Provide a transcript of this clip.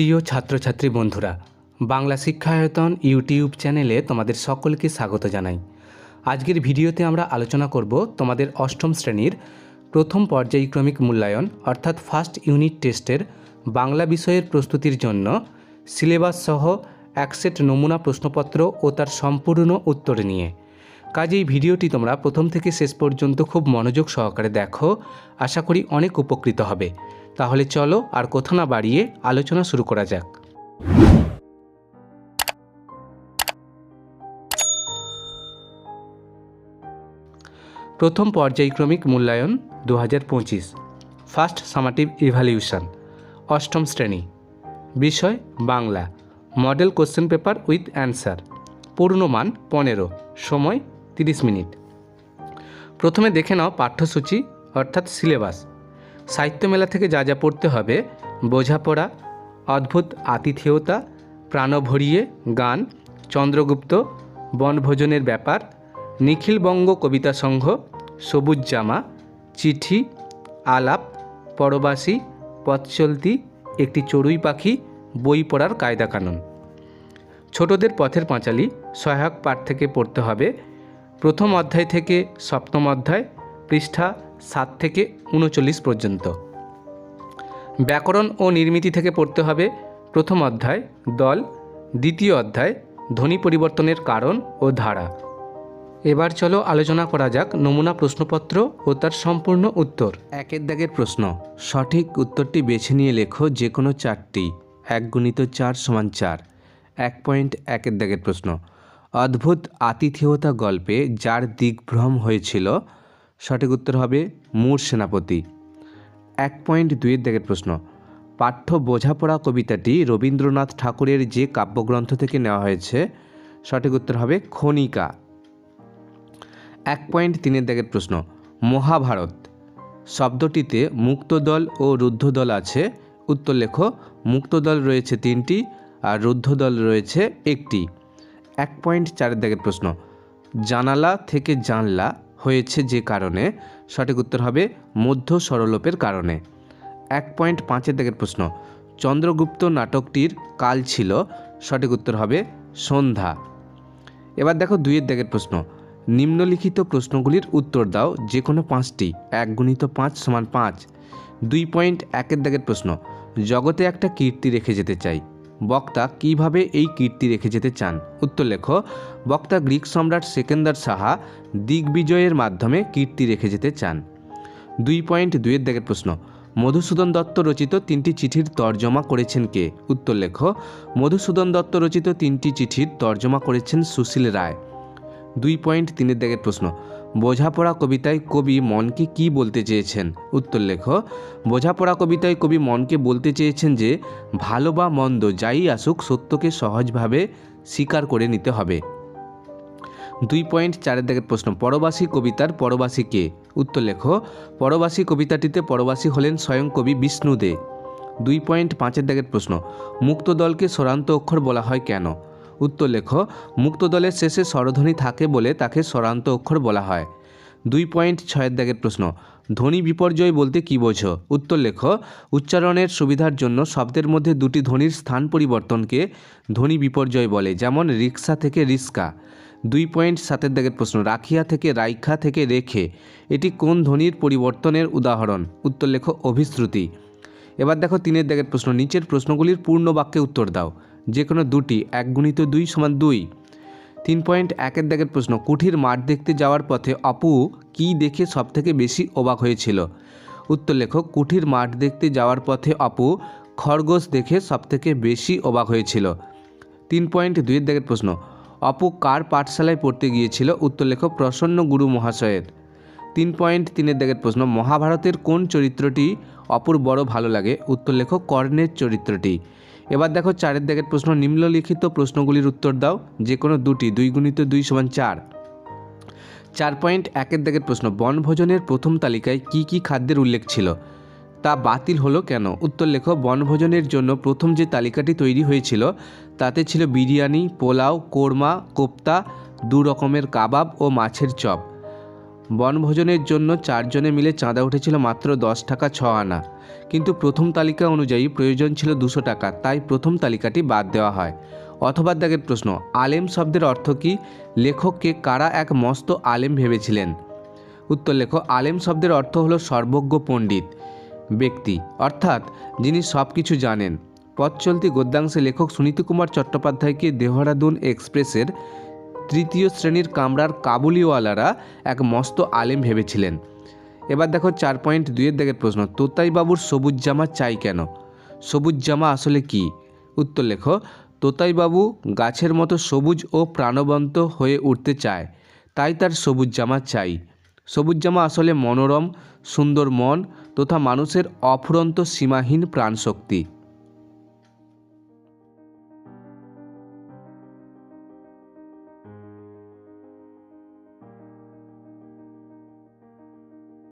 প্রিয় ছাত্রছাত্রী বন্ধুরা, বাংলা শিক্ষায়তন ইউটিউব চ্যানেলে তোমাদের সকলকে স্বাগত জানাই। আজকের ভিডিওতে আমরা আলোচনা করব তোমাদের অষ্টম শ্রেণির প্রথম পর্যায়ক্রমিক মূল্যায়ন, অর্থাৎ ফার্স্ট ইউনিট টেস্টের বাংলা বিষয়ের প্রস্তুতির জন্য সিলেবাস সহ এক সেট নমুনা প্রশ্নপত্র ও তার সম্পূর্ণ উত্তর নিয়ে। কাজেই ভিডিওটি তোমরা প্রথম থেকে শেষ পর্যন্ত খুব মনোযোগ সহকারে দেখো, আশা করি অনেক উপকৃত হবে। তাহলে চলো আর কথা না বাড়িয়ে আলোচনা শুরু করা যাক। প্রথম পর্যায়ক্রমিক মূল্যায়ন দু হাজার পঁচিশ, ফার্স্ট সামাটিভ ইভ্যালিউশন অষ্টম শ্রেণি। বিষয়, Bangla, model question paper with answer পূর্ণমান পনেরো, সময় তিরিশ মিনিট। প্রথমে দেখে নাও পাঠ্যসূচি, অর্থাৎ সিলেবাস। সাহিত্য মেলা থেকে যা যা পড়তে হবে, বোঝাপড়া, অদ্ভুত আতিথেয়তা, প্রাণভরিয়ে গান, চন্দ্রগুপ্ত, বনভোজনের ব্যাপার, নিখিলবঙ্গ কবিতা সংঘ সবুজ জামা চিঠি, আলাপ, পরবাসী, পথচলতি, একটি চড়ুই পাখি, বই পড়ার কায়দা কানুন ছোটদের পথের পাঁচালী সহায়ক পাঠ থেকে পড়তে হবে। প্রথম অধ্যায় থেকে সপ্তম অধ্যায় পৃষ্ঠা সাত থেকে উনচল্লিশ পর্যন্ত। ব্যাকরণ ও নির্মিতি থেকে পড়তে হবে প্রথম অধ্যায়, দল, দ্বিতীয় অধ্যায়, ধ্বনি পরিবর্তনের কারণ ও ধারা। এবার চলো আলোচনা করা যাক নমুনা প্রশ্নপত্র ও তার সম্পূর্ণ উত্তর। একের দাগের প্রশ্ন, সঠিক উত্তরটি বেছে নিয়ে লেখো যে কোনো চারটি, এক গুণিত চার সমান চার। এক পয়েন্ট একের দাগের প্রশ্ন, অদ্ভুত আতিথেয়তা গল্পে যার দিগ্ভ্রম হয়েছিল সঠিক উত্তর হবে মূর সেনাপতি। এক পয়েন্ট দুইয়ের দাগের প্রশ্ন। পাঠ্য বোঝাপড়া কবিতাটি রবীন্দ্রনাথ ঠাকুরের যে কাব্যগ্রন্থ থেকে নেওয়া হয়েছে, সঠিক উত্তর হবে খনিকা। এক পয়েন্ট তিনের দাগের প্রশ্ন। মহাভারত। শব্দটিতে মুক্তদল ও রুদ্ধদল আছে। উত্তর লেখ, মুক্তদল রয়েছে তিনটি আর রুদ্ধদল রয়েছে একটি। এক পয়েন্ট চারের দাগের প্রশ্ন। জানালা থেকে জানলা হয়েছে যে কারণে? সঠিক উত্তর হবে মধ্য সরলোপের কারণে। এক পয়েন্ট পাঁচের দিকের প্রশ্ন। চন্দ্রগুপ্ত নাটকটির কাল ছিল। সঠিক উত্তর হবে সন্ধ্যা। এবার দেখো দুইয়ের দিকের প্রশ্ন। নিম্নলিখিত প্রশ্নগুলির উত্তর দাও যে কোনো পাঁচটি। এক গুণিত পাঁচ সমান পাঁচ। দুই পয়েন্ট একের দাগের প্রশ্ন। জগতে একটা কীর্তি রেখে যেতে চাই। বক্তা কীভাবে এই কীর্তি রেখে যেতে চান? উত্তর লেখ, বক্তা গ্রিক সম্রাট সেকেন্দার সাহা দিগ্বিজয়ের মাধ্যমে কীর্তি রেখে যেতে চান। দুই পয়েন্ট দুইয়ের দাগের প্রশ্ন, মধুসূদন দত্ত রচিত তিনটি চিঠির তর্জমা করেছেন কে? উত্তর লেখ, মধুসূদন দত্ত রচিত তিনটি চিঠির তর্জমা করেছেন সুশীল রায়। দুই পয়েন্ট তিনের দাগের প্রশ্ন বোঝাপড়া কবিতায় কবি মনকে কি বলতে চেয়েছেন? উত্তর লেখ। বোঝাপড়া কবিতায় কবি মনকে বলতে চেয়েছেন যে, ভালো বা মন্দ, যাই আসুক, সত্যকে সহজভাবে স্বীকার করে নিতে হবে। দুই পয়েন্ট চারের দাগের প্রশ্ন, পরবাসী কবিতার পরবাসী কে? উত্তর লেখ, পরবাসী কবিতাটিতে পরবাসী হলেন স্বয়ং কবি বিষ্ণু দে। দুই পয়েন্ট পাঁচের দাগের প্রশ্ন, মুক্ত দলকে স্বরান্ত অক্ষর বলা হয় কেন? উত্তর লেখো মুক্ত দলের শেষে স্বরধ্বনি থাকে বলে তাকে স্বরান্ত অক্ষর বলা হয়। দুই পয়েন্ট ছয়ের দাগের প্রশ্ন, ধ্বনি বিপর্যয় বলতে কী বোঝো? উত্তর লেখো, উচ্চারণের সুবিধার জন্য শব্দের মধ্যে দুটি ধ্বনির স্থান পরিবর্তনকে ধ্বনি বিপর্যয় বলে, যেমন রিক্সা থেকে রিস্কা। দুই পয়েন্ট সাতের দাগের প্রশ্ন, রাখিয়া থেকে রাইখা থেকে রেখে, এটি কোন ধ্বনির পরিবর্তনের উদাহরণ? উত্তর লেখো, অভিশ্রুতি। এবার দেখো তিনের দাগের প্রশ্ন, নিচের প্রশ্নগুলির পূর্ণ বাক্যে উত্তর দাও। যে কোনো দুটি, এক গুণিত দুই সমান দুই। তিন পয়েন্ট একের দাগের প্রশ্ন, কুঠির মাঠ দেখতে যাওয়ার পথে অপু কি দেখে সবথেকে বেশি অবাক হয়েছিল? উত্তর লেখো, কুঠির মাঠ দেখতে যাওয়ার পথে অপু খরগোশ দেখে সবথেকে বেশি অবাক হয়েছিল। তিন পয়েন্ট দুইয়ের দাগের প্রশ্ন অপু কার পাঠশালায় পড়তে গিয়েছিল? উত্তর লেখো, প্রসন্ন গুরু মহাশয়ের। তিন পয়েন্ট তিনের দাগের প্রশ্ন, মহাভারতের কোন চরিত্রটি অপুর বড় ভালো লাগে? উত্তর লেখক কর্ণের চরিত্রটি। এবার দেখো চারের দাগের প্রশ্ন, নিম্নলিখিত প্রশ্নগুলির উত্তর দাও, যে কোনো দুটি, দুই গুণিত দুই সমান চার। চার পয়েন্ট একের দাগের প্রশ্ন, বনভোজনের প্রথম তালিকায় কি কি খাদ্যের উল্লেখ ছিল? তা বাতিল হলো কেন? উত্তর লেখো, বনভোজনের জন্য প্রথম যে তালিকাটি তৈরি হয়েছিল, তাতে ছিল বিরিয়ানি, পোলাও, কোরমা, কোপ্তা, দু রকমের কাবাব ও মাছের চপ। বনভোজনের জন্য চারজনে মিলে চাঁদা উঠেছিল মাত্র দশ টাকা ছ আনা। কিন্তু প্রথম তালিকা অনুযায়ী প্রয়োজন ছিল দুশো টাকা, তাই প্রথম তালিকাটি বাদ দেওয়া হয়। অথবা দাগের প্রশ্ন, আলেম শব্দের অর্থ কী? লেখককে কারা এক মস্ত আলেম ভেবেছিলেন? উত্তর লেখো, আলেম শব্দের অর্থ হলো সর্বজ্ঞ পণ্ডিত, ব্যক্তি, অর্থাৎ যিনি সব কিছু জানেন। পথ চলতি গদ্যাংশে লেখক সুনীতি কুমার চট্টোপাধ্যায়কে দেহরাদুন এক্সপ্রেসের তৃতীয় শ্রেণির কামরার কাবুলিওয়ালারা এক মস্ত আলেম ভেবেছিলেন। এবার দেখো চার পয়েন্ট দুইয়ের দিকের প্রশ্ন, তোতাইবাবুর সবুজ জামা চাই কেন? সবুজ জামা আসলে কি? উত্তর লেখো, তোতাইবাবু গাছের মতো সবুজ ও প্রাণবন্ত হয়ে উঠতে চায়, তাই তার সবুজ জামা চাই। সবুজ জামা আসলে মনোরম, সুন্দর মন তথা মানুষের অফুরন্ত সীমাহীন প্রাণশক্তি।